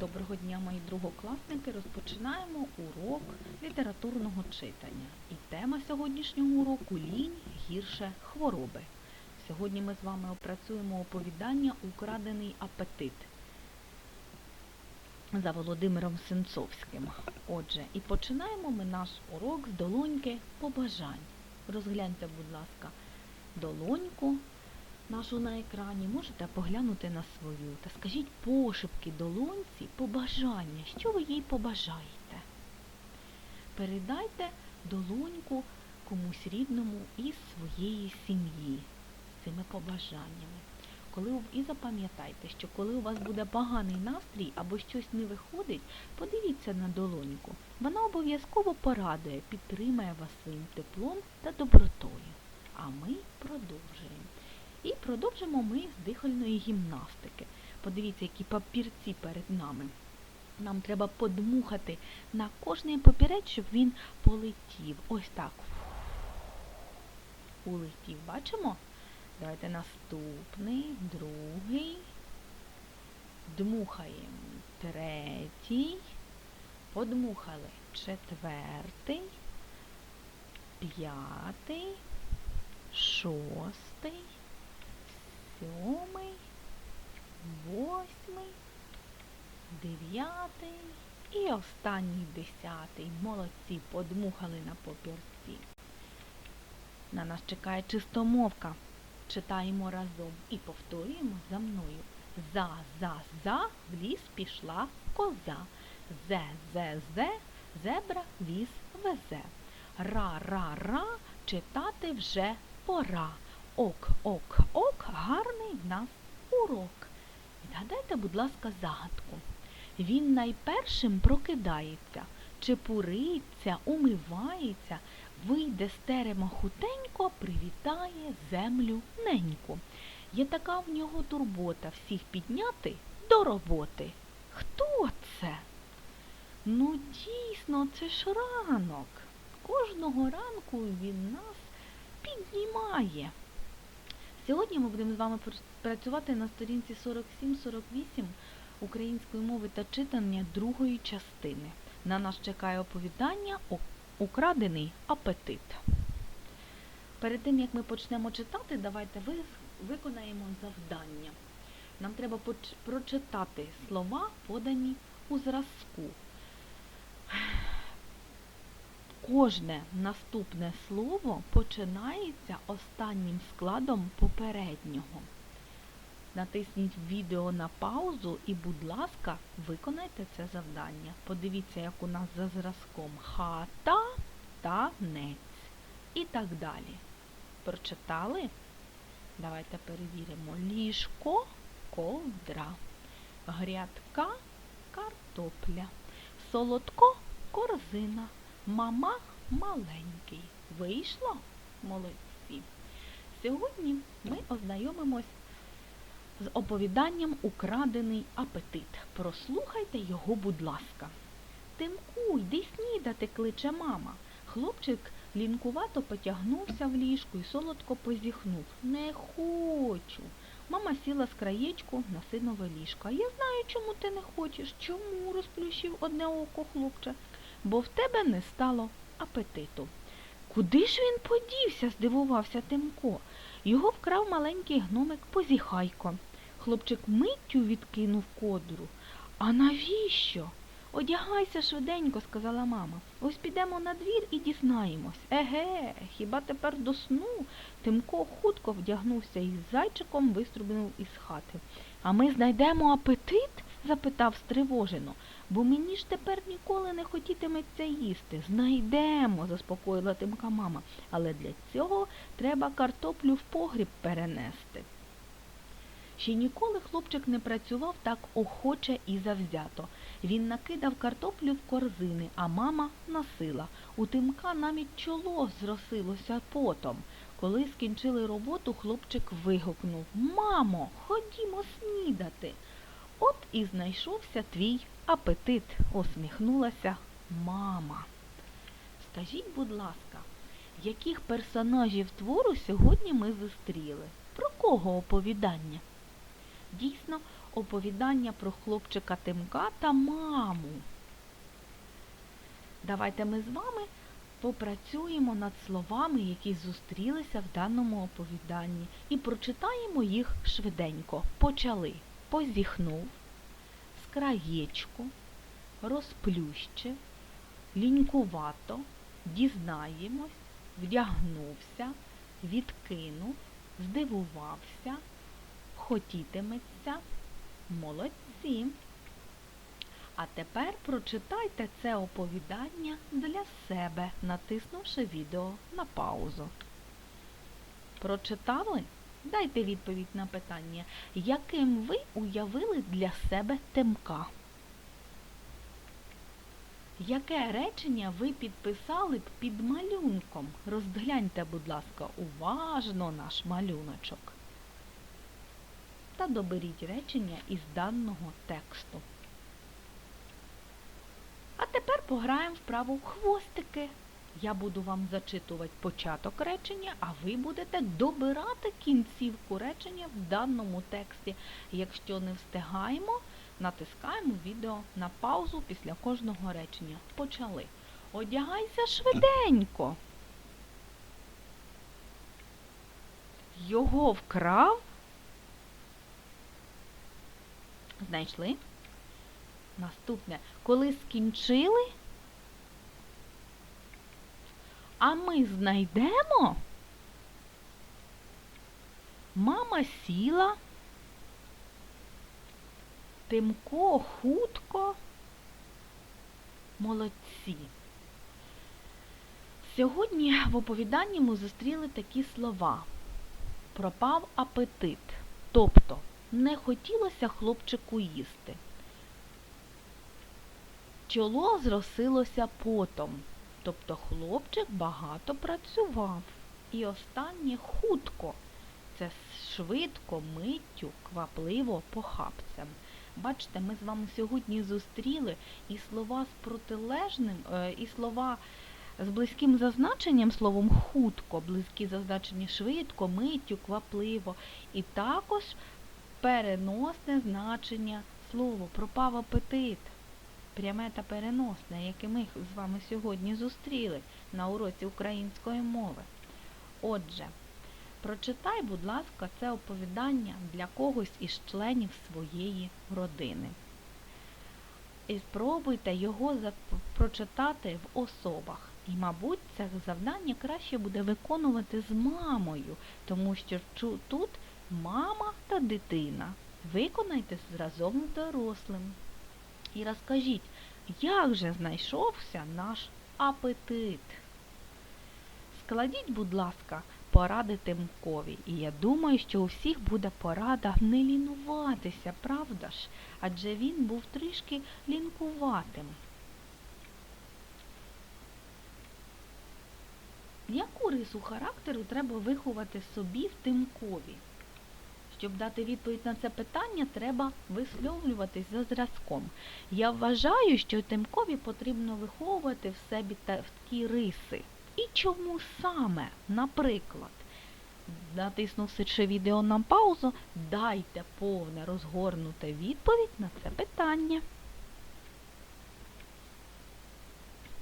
Доброго дня, мої другокласники. Розпочинаємо урок літературного читання. І тема сьогоднішнього уроку лінь гірше хвороби. Сьогодні ми з вами опрацюємо оповідання Украдений апетит за Володимиром Сенцовським. Отже, і починаємо ми наш урок з долоньки побажань. Розгляньте, будь ласка, долоньку нашу на екрані, можете поглянути на свою та скажіть пошепки долоньці побажання, що ви їй побажаєте. Передайте долоньку комусь рідному із своєї сім'ї цими побажаннями. Коли і запам'ятайте, що коли у вас буде поганий настрій або щось не виходить, подивіться на долоньку. Вона обов'язково порадує, підтримає вас своїм теплом та добротою. А ми продовжуємо. І продовжимо ми з дихальної гімнастики. Подивіться, які папірці перед нами. Нам треба подмухати на кожний папірець, щоб він полетів. Ось так. Улетів. Бачимо? Давайте наступний, другий. Дмухаємо третій. Подмухали четвертий, п'ятий, шостий, сьомий, восьмий, дев'ятий і останній десятий. Молодці, подмухали на папірці. На нас чекає чистомовка. Читаємо разом і повторюємо за мною. За, за, за, в ліс пішла коза. Зе, зе, зе, зебра віз везе. Ра, ра, ра, читати вже пора. Ок, ок, ок, гарний в нас урок. Відгадайте, будь ласка, загадку. Він найпершим прокидається, чепуриться, умивається, вийде з терема хутенько, привітає землю неньку. Є така в нього турбота всіх підняти до роботи. Хто це? Ну, дійсно, це ж ранок. Кожного ранку він нас піднімає. Сьогодні ми будемо з вами працювати на сторінці 47-48 української мови та читання другої частини. На нас чекає оповідання Украдений апетит. Перед тим, як ми почнемо читати, давайте ви виконаємо завдання. Нам треба прочитати слова, подані у зразку. Кожне наступне слово починається останнім складом попереднього. Натисніть відео на паузу і, будь ласка, виконайте це завдання. Подивіться, як у нас за зразком хата, танець і так далі. Прочитали? Давайте перевіримо. Ліжко, ковдра, грядка, картопля, солодко, корзина, мама маленький. Вийшло? Молодці. Сьогодні ми ознайомимось з оповіданням Украдений апетит. Прослухайте його, будь ласка. Тимку, йди снідати, кличе мама. Хлопчик лінкувато потягнувся в ліжку і солодко позіхнув. Не хочу. Мама сіла з краєчку на синове ліжко. Я знаю, чому ти не хочеш. Чому? розплющив одне око хлопче. Бо в тебе не стало апетиту. Куди ж він подівся? здивувався Тимко. Його вкрав маленький гномик Позіхайко. Хлопчик миттю відкинув кодру. А навіщо? Одягайся швиденько, сказала мама. Ось підемо на двір і дізнаємось. Еге, хіба тепер до сну? Тимко хутко вдягнувся і з зайчиком виструбнув із хати. А ми знайдемо апетит? Запитав стривожено. Бо мені ж тепер ніколи не хотітиметься їсти. Знайдемо, заспокоїла Тимка мама. Але для цього треба картоплю в погріб перенести. Ще ніколи хлопчик не працював так охоче і завзято. Він накидав картоплю в корзини, а мама носила. У Тимка навіть чоло зросилося потом. Коли скінчили роботу, хлопчик вигукнув Мамо, ходімо снідати. От і знайшовся твій апетит, усміхнулася мама. Скажіть, будь ласка, яких персонажів твору сьогодні ми зустріли? Про кого оповідання? Дійсно, оповідання про хлопчика Тимка та маму. Давайте ми з вами попрацюємо над словами, які зустрілися в даному оповіданні, і прочитаємо їх швиденько. Почали. Позіхнув, з краєчку, розплющив, лінькувато, дізнаємось, вдягнувся, відкинув, здивувався, хотітиметься. Молодці. А тепер прочитайте це оповідання для себе, натиснувши відео на паузу. Прочитали? Дайте відповідь на питання, яким ви уявили для себе Тимка? Яке речення ви підписали б під малюнком? Розгляньте, будь ласка, уважно наш малюночок. Та доберіть речення із даного тексту. А тепер пограємо вправу хвостики. Я буду вам зачитувати початок речення, а ви будете добирати кінцівку речення в даному тексті. Якщо не встигаємо, натискаємо відео на паузу після кожного речення. Почали. Одягайся швиденько. Його вкрав. Знайшли? Наступне. Коли скінчили, а ми знайдемо. Мама сіла. Тимко хутко. Молодці. Сьогодні в оповіданні ми зустріли такі слова. Пропав апетит. Тобто не хотілося хлопчику їсти. Чоло зросилося потом, тобто хлопчик багато працював. І останнє хутко. Це швидко, миттю, квапливо, похапцем. Бачите, ми з вами сьогодні зустріли і слова з протилежним, е, і слова з близьким зазначенням словом хутко, близькі зазначення швидко, миттю, квапливо. І також переносне значення слово пропав апетит. Пряме та переносне, яке ми з вами сьогодні зустріли на уроці української мови. Отже, прочитай, будь ласка, це оповідання для когось із членів своєї родини. І спробуйте його прочитати в особах. І, мабуть, це завдання краще буде виконувати з мамою, тому що тут мама та дитина. Виконайте разом з дорослим. І розкажіть, як же знайшовся наш апетит? Складіть, будь ласка, поради Тимкові. І я думаю, що у всіх буде порада не лінуватися, правда ж? Адже він був трішки лінкуватим. Яку рису характеру треба виховати собі в Тимкові? Щоб дати відповідь на це питання, треба висловлюватись за зразком. Я вважаю, що Тимкові потрібно виховувати в себе такі риси. І чому саме, наприклад, натиснувши відео на паузу, дайте повне розгорнуте відповідь на це питання.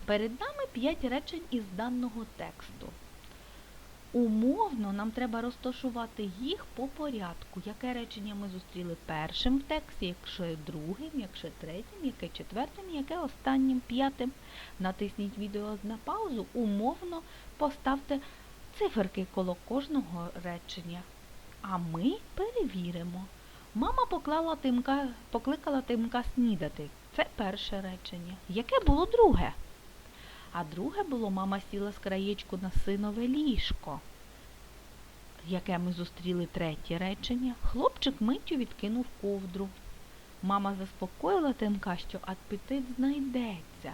Перед нами 5 речень із даного тексту. Умовно нам треба розташувати їх по порядку. Яке речення ми зустріли першим в тексті, якщо другим, якщо третім, яке четвертим, яке останнім п'ятим. Натисніть відео на паузу, умовно поставте циферки коло кожного речення. А ми перевіримо. Мама поклала тимка, покликала тимка снідати. Це перше речення. Яке було друге? А друге було мама сіла з краєчку на синове ліжко. Яке ми зустріли третє речення, хлопчик миттю відкинув ковдру. Мама заспокоїла Тимка, що апетит знайдеться.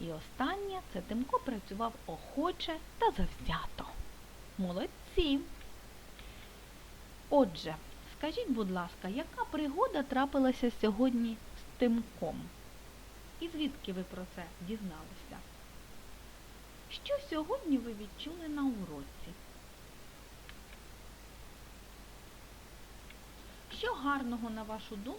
І останнє це Тимко працював охоче та завзято. Молодці. Отже, скажіть, будь ласка, яка пригода трапилася сьогодні з Тимком? І звідки ви про це дізналися? Що сьогодні ви відчули на уроці? Що гарного, на вашу думку,